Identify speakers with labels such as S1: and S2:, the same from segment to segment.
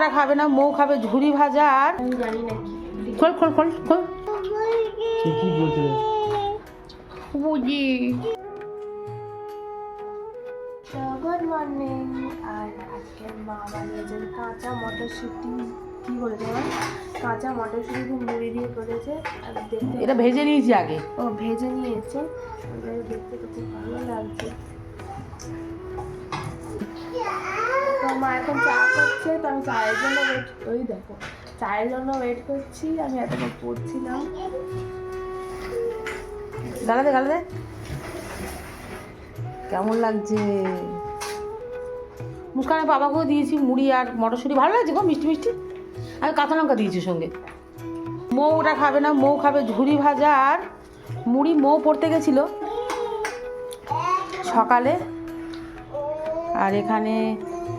S1: ওটা খাবে না মৌ খাবে ঝুড়ি ভাজা আর
S2: আমি জানি না কি
S1: খোল খোল খোল খোল। বুঝি।
S2: Good morning. আর আজকে মা বানিয়েছেন কাঁচা মটরশুঁটি। কি বলেছে কাঁচা মটরশুঁটি মুড়ি দিয়ে করেছে। আর দেখতে
S1: এটা ভেজে নিয়েছি আগে।
S2: ও ভেজে নিয়েছে। দেখতে তো খুব ভালো লাগছে। মা এখন চা করছে তো আমি চায়ের জন্য ওয়েট ওই দেখো, চায়ের জন্য ওয়েট করছি, আমি এতক্ষণ পড়ছিলাম।
S1: গালাদে গালাদে কেমন লাগছে? মুস্কানের বাবাকেও দিয়েছি, মুড়ি আর মটরশুঁটি। ভালো লাগছে গো, মিষ্টি মিষ্টি? আমি কাঁচা লঙ্কা দিয়েছি সঙ্গে। মৌ ওটা খাবে না, মৌ খাবে ঝুড়ি ভাজা আর মুড়ি মৌ পড়তে গেছিল সকালে। আর এখানে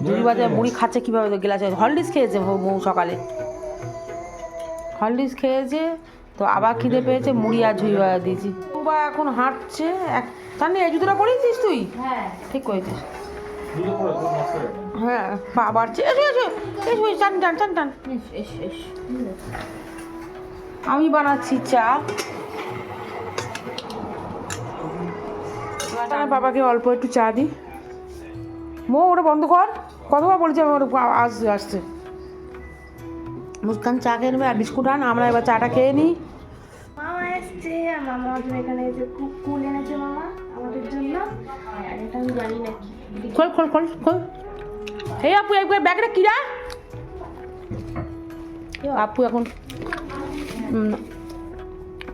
S1: ঝুরি ভাজা মুড়ি খাচ্ছে কীভাবে গেলাছে? হলডিস খেয়েছে মৌ- সকালে। হলডিস খেয়েছে তো আবার খিদে পেয়েছে মুড়ি আর ঝুড়ি ভাজা দিয়েছি। বা এখন হাঁটছে এক জানি এই জুতোটা পরেছিস তুই?
S2: হ্যাঁ।
S1: ঠিক করেছিস।
S3: হয়ে
S1: পা বাড়ছে। এসো এসো এসো এসো, টান টান টান টান। আমি বানাচ্ছি চা। আমার বাবাকে অল্প একটু চা দিই। মো ওটা বন্ধ কর। কতবার বলেছি আমি ওটা আসছে আসছে? মুস্কান চা খেয়ে নেবে আর বিস্কুট আন আমরা এবার চাটা খেয়ে নিই।
S2: মামা এসছে মামা আমাদের এখানে এসে কুল এনেছে মামা আমাদের জন্য। আর এটা আমি জানি না
S1: খোল খোল খোল খোল। আপু ব্যাগটা কিরা? আপু এখন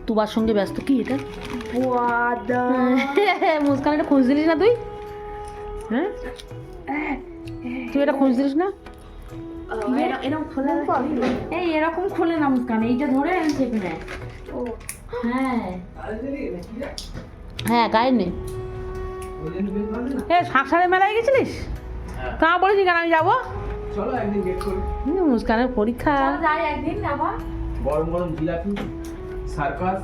S1: তুবার সঙ্গে ব্যস্ত কি এটা? মুস্কান এটা খুঁজ দিলিস না তুই? হ্যাঁ? তুই এটা খুঁজ দিলিস না
S4: এই এরকম খোলে না মুস্কান এইটা ধরে চেপে নেয় হ্যাঁ।
S1: হ্যাঁ গায়ে নে এ শাঁকসারে মেলায় গেছিলিস? কা বলেছি কেন আমি যাব?
S3: চলো একদিন গেট করি।
S1: হুম, মুস্কানের পরীক্ষা।
S4: চলো যাই একদিন আবার
S3: গরম গরম জিলাপি সার্কাস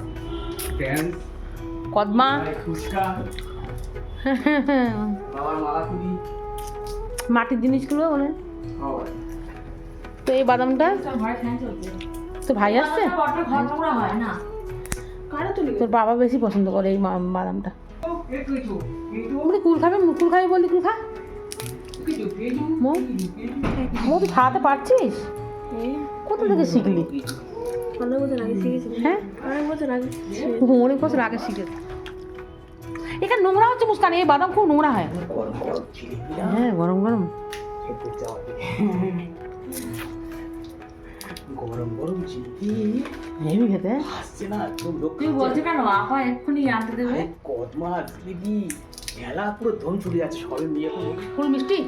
S1: কদমা।
S3: ফুচকা।
S1: মাটির জিনিসগুলো মানে তো এই বাদামটা?
S4: চল ঘরে ফ্যান চলছে
S1: তো ভাই আসছে?
S4: হয়
S1: তোর বাবা বেশি পছন্দ করে এই বাদামটা।
S3: একটু
S1: কুল খাবে? কুল খাবি বললি কুল খা। মৌ মৌ তুই খাওয়াতে পারছিস? কোথা থেকে শিখলি?
S2: অনেক বছর আগে শিখেছি।
S1: হ্যাঁ?
S2: অনেক বছর আগে।
S1: অনেক বছর আগে শিখেছি। এখানে নোংরা হচ্ছে মুস্কান এই বাদাম খুব নোংরা হয়। হ্যাঁ গরম গরম।
S3: গরম গরম জিলিপি।
S1: হেভি খেতে।
S3: আসছে না একদম
S4: তুই বলছো কেন? আপা এক্ষুনি আনতে দেবে।
S3: কদমা জিলিপি। মেলা পুরো ধন ছুটে যাচ্ছে সবে নিয়ে এখন
S1: ফুল মিষ্টি?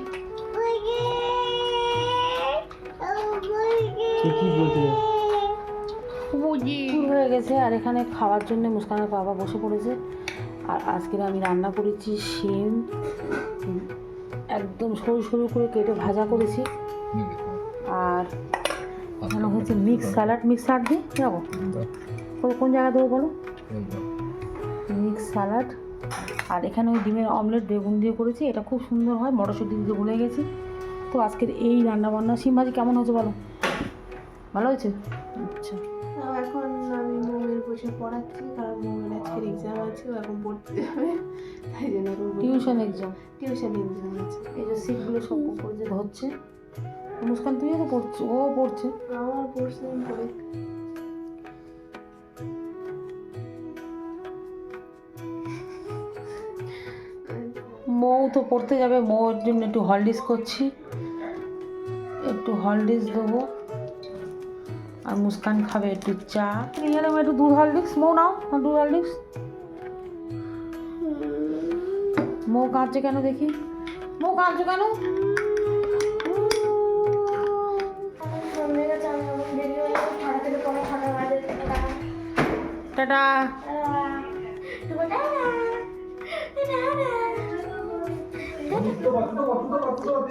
S3: ঠিকই বলছে
S1: ফুল হয়ে গেছে আর এখানে খাওয়ার জন্য মুস্কানের বাবা বসে পড়েছে। আর আজকের আমি রান্না করেছি শিম। একদম সরু সরু করে কেটে ভাজা করেছি। আর এখানে হচ্ছে মিক্স স্যালাড মিক্স স্যালাড দিই দেখো কোন জায়গা দেবো বলো? মিক্স স্যালাড আর এখানে ওই ডিমের অমলেট বেগুন দিয়ে করেছি, এটা খুব সুন্দর হয়, মটরশুঁটি দিতে ভুলে গেছি। তো আজকের এই রান্না বান্না শিম ভাজি কেমন হয়েছে বলো? ভালো হয়েছে? আচ্ছা।
S2: বসে পড়াচ্ছি কারণ মোমের আজকের এক্সাম আছে ও এখন পড়তে যাবে। তাই জন্য
S1: টিউশন এক্সাম
S2: টিউশন এক্সাম আছে।
S1: এই যে সিটগুলো সব উপরে যে ধরছে। মুস্কান তুইও তো পড়ছে? ও পড়ছে।
S2: আমার পড়ছে আমি পড়ে।
S1: মৌ তো পড়তে যাবে মৌর জন্য একটু হলডিস করছি। একটু হলডিস দেবো। আর মুস্কান খাবে একটু চা। নিয়ে নেব একটু দুধ হলডিক্স মৌ নাও দুধ হলডিক্স মৌ কাঁদছে কেন দেখি? মৌ কাঁদছে কেন? টাটা।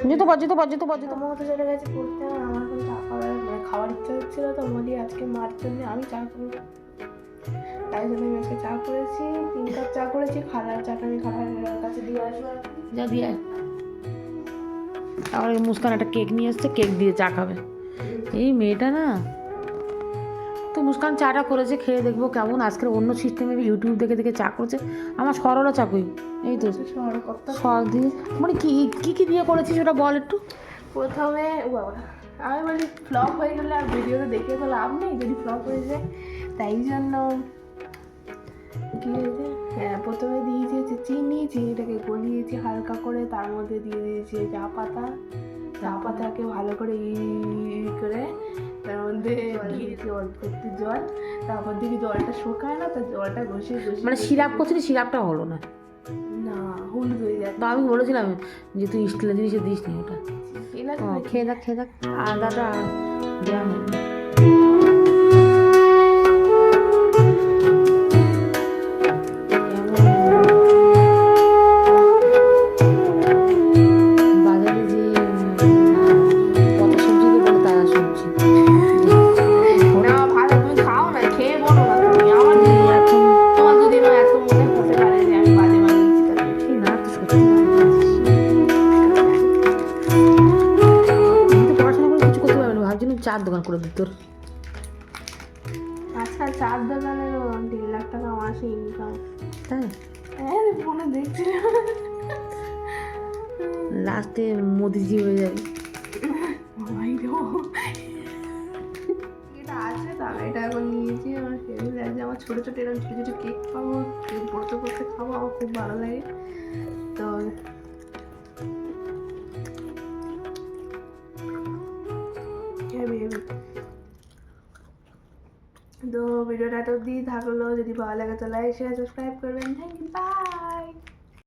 S1: জুতো পর জুতো পর জুতো পর
S2: মতো চলে গেছে পড়তে, আমার মার জন্য আমি চা করব। তাই জন্য আমি আজকে চা করেছি তিন কাপ চা করেছি খালার চাটা আমি খালার কাছে দিয়ে আসব।
S1: যা দিয়ে এই মুস্কান একটা কেক নিয়ে এসছে কেক দিয়ে চা খাবে। এই মেয়েটা না তো মুস্কান চাটা করেছে খেয়ে দেখব কেমন। আজকের অন্য সিস্টেমে ইউটিউব দেখে দেখে চা করেছে। আমার সরলা চাকুই এই তো।
S2: শহর কত
S1: সর দিয়ে মানে কি কি কি দিয়ে করেছিস ওটা বল একটু।
S2: প্রথমে বাবা। আমি বলি ফ্লপ হয়ে গেলে আর ভিডিওতে দেখে তো লাভ নেই যদি ফ্লপ হয়ে যায়। তাই জন্য কি হয়েছে? হ্যাঁ প্রথমে দিয়েছি হচ্ছে চিনি চিনিটাকে গলিয়েছি হালকা করে তার মধ্যে দিয়ে দিয়েছি চা পাতা। চা পাতাকে ভালো করে ই করে তার মধ্যে দিয়েছি অল্প একটু জল। তারপর দেখি জলটা শুকায় না? তো জলটা ঘষে ঘষে
S1: মানে সিরাপ করছিলি সিরাপটা হলো না?
S2: না হলুদ হয়ে যাচ্ছে।
S1: তো আমি বলেছিলাম যে তুই স্টিলের জিনিসে দিস নি ওটা।
S2: এলা
S1: ও খেয়ে দেখ খেয়ে দেখ আদাটা দেওয়া হয়নি দোকান করে দিত
S2: আজকাল চার দোকানেরও দেড় লাখ টাকা মাসে ইনকাম
S1: তাই
S2: হ্যাঁ ফোনে দেখছিলাম
S1: লাস্টে মোদিজি হয়ে যাবে।
S2: এটা আছে এটা এখন নিয়েছি আমার হেভি লাগছে আমার ছোটো ছোটো এরকম ছোটো ছোটো কেক পাবো কেক পড়তে পড়তে খাব আমার খুব ভালো লাগে। হেভি হেভি তো ভিডিওটা তো দিয়ে থাকল। যদি ভালো লাগে তো লাইক শেয়ার সাবস্ক্রাইব করবেন থ্যাংক ইউ বাই